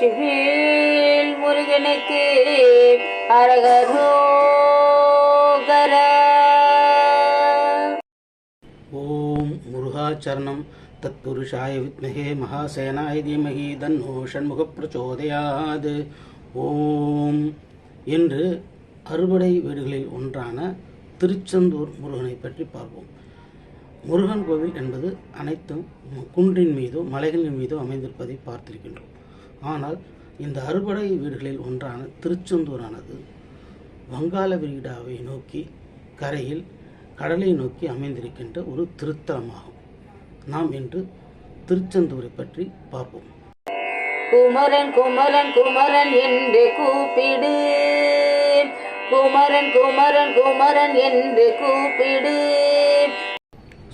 வெற்றிவேல் முருகனுக்கு அரகரோகர. ஓம் முருகாச்சரணம் தத்புருஷாய வித்மகே மகாசேனாய தீமகி தன்னோ ஷண்முக பிரச்சோதயாது. ஓம். என்று அறுபடை வீடுகளில் ஒன்றான திருச்செந்தூர் முருகனை பற்றி பார்ப்போம். முருகன் கோவில் என்பது அனைத்தும் குன்றின் மீதோ மலைகளின் மீதோ அமைந்திருப்பதை பார்த்திருக்கின்றோம். ஆனால் இந்த அறுபடை வீடுகளில் ஒன்றான திருச்செந்தூரானது வங்காள விரிகுடாவை நோக்கி கரையில் கடலை நோக்கி அமைந்திருக்கின்ற ஒரு திருத்தலமாகும். நாம் இன்று திருச்செந்தூரை பற்றி பார்ப்போம். குமரன் குமரன் குமரன் என்று கூப்பிடு. குமரன் குமரன் குமரன் என்று கூப்பிடு.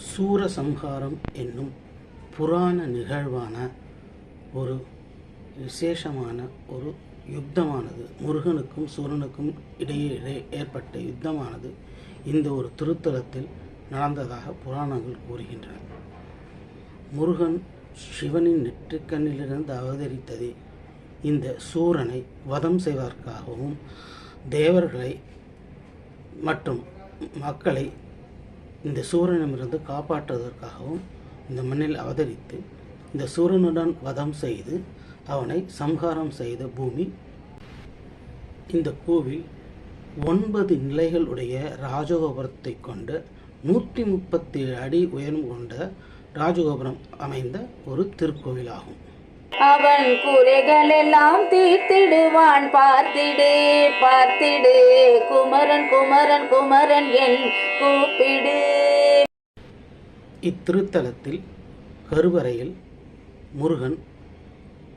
சூரசம்ஹாரம் என்னும் புராண நிகழ்வான ஒரு விசேஷமான ஒரு யுத்தமானது. முருகனுக்கும் சூரனுக்கும் இடையே ஏற்பட்ட யுத்தமானது இந்த ஒரு திருத்தலத்தில் நடந்ததாக புராணங்கள் கூறுகின்றன. முருகன் சிவனின் நெற்றிக்கண்ணிலிருந்து அவதரித்ததே இந்த சூரனை வதம் செய்வதற்காகவும் தேவர்களை மற்றும் மக்களை இந்த சூரனிடமிருந்து காப்பாற்றுவதற்காகவும் இந்த மண்ணில் அவதரித்து இந்த சூரனுடன் வதம் செய்து அவனை சம்ஹாரம் செய்த பூமி. இந்த கோவில் ஒன்பது நிலைகளுடைய ராஜகோபுரத்தை கொண்ட நூற்றி முப்பத்தி ஏழு அடி உயரம் கொண்ட ராஜகோபுரம் அமைந்த ஒரு திருக்கோவிலாகும். அவன் குறைகள் எல்லாம் தீர்த்திடுவான். பார்த்திடு பார்த்திடு குமரன் குமரன் குமரன் என் கூப்பிடு. இத்திருத்தலத்தில் கருவறையில் முருகன்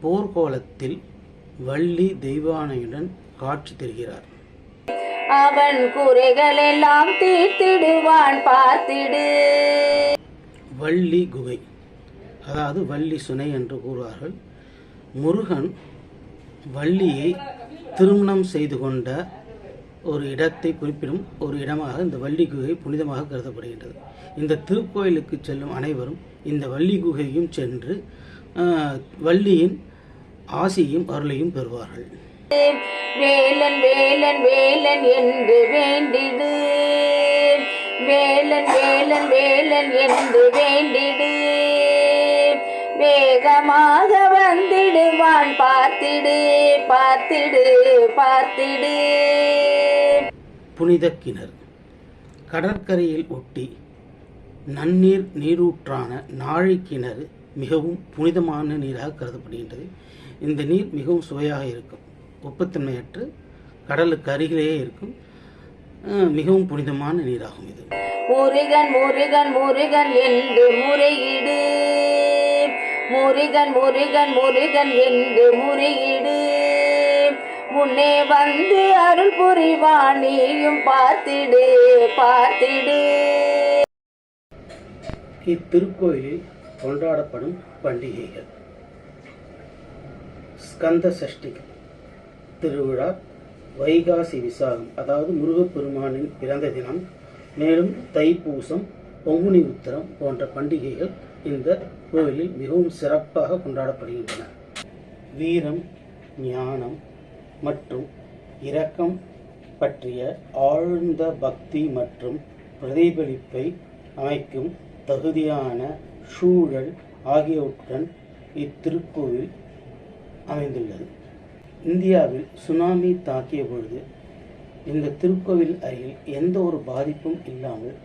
போர்க்கோலத்தில் வள்ளி தெய்வானையுடன் காட்சி தருகிறார். அவன் குறைகள் எல்லாம் தீர்த்திடுவான் பார்த்திடு. வள்ளி குகை அதாவது வள்ளி சுனை என்று கூறுவார்கள். முருகன் வள்ளியை திருமணம் செய்து கொண்ட ஒரு இடத்தை குறிப்பிடும் ஒரு இடமாக இந்த வள்ளி குகை புனிதமாக கருதப்படுகின்றது. இந்த திருக்கோயிலுக்கு செல்லும் அனைவரும் இந்த வள்ளி குகையும் சென்று வள்ளியின் ஆசியும் அருளையும் பெறுவார்கள். வேலன் வேலன் வேலன் என்று வேண்டிடு. வேலன் வேலன் வேலன் என்று வேண்டிடு. வேகமாக வந்திடுவான் பார்த்திடு பார்த்திடு பார்த்திடு. புனித கிணறு. கடற்கரையில் ஒட்டி நன்னீர் நீரூற்றான நாழி கிணறு மிகவும் புனிதமான நீராக கருதப்படுகின்றது. இந்த நீர் மிகவும் சுவையாக இருக்கும். உப்புத்தன்மையற்று கடலுக்கு அருகிலேயே இருக்கும். மிகவும் புனிதமான நீராகும் இது. முருகன் முருகன் முருகன் என்று முறையிடு. முருகன் முருகன் முருகன் என்று முறையிடு. முன்னே வந்து அருள் புரிவான் நீயும் பார்த்திடு பார்த்திடு. இத்திருக்கோயிலில் கொண்டாடப்படும் பண்டிகைகள். ஸ்கந்த சஷ்டி திருவிழா வைகாசி விசாகம் அதாவது முருகப்பெருமானின் பிறந்த தினம் மேலும் தைப்பூசம் பங்குனி உத்திரம் போன்ற பண்டிகைகள் இந்த கோவிலில் மிகவும் சிறப்பாக கொண்டாடப்படுகின்றன. வீரம் ஞானம் மற்றும் இரக்கம் பற்றிய ஆழ்ந்த பக்தி மற்றும் பிரதிபலிப்பை அமைக்கும் தகுதியான சூழல் ஆகியவற்றுடன் இத்திருக்கோவில் அமைந்துள்ளது. இந்தியாவில் சுனாமி தாக்கிய பொழுது இந்த திருக்கோவில் அருகில் எந்த ஒரு பாதிப்பும் இல்லாமல்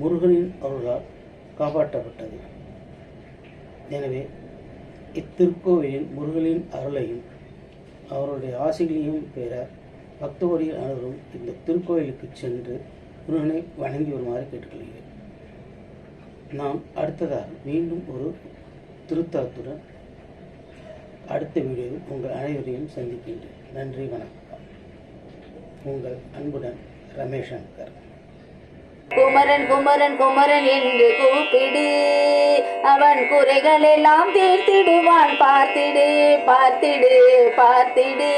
முருகனின் அருளால் காப்பாற்றப்பட்டது. எனவே இத்திருக்கோவிலின் முருகனின் அருளையும் அவருடைய ஆசைகளையும் பெற பக்தோடிகள் அனைவரும் இந்த திருக்கோயிலுக்கு சென்று முருகனை வணங்கி வருமாறு கேட்டுக்கொள்கிறேன். நாம் அடுத்ததாக மீண்டும் ஒரு திருத்தலத்துடன் அடுத்த வீடியோவில் உங்கள் அனைவரையும் சந்திக்கின்றேன். நன்றி வணக்கம். உங்கள் அன்புடன் ரமேஷ் சங்கர் குமரன் குமரன் குமரன் என்று கூப்பிடு. அவன் குறைகள் எல்லாம் தீர்த்திடுவான். பார்த்திடு பார்த்திடு பார்த்திடு.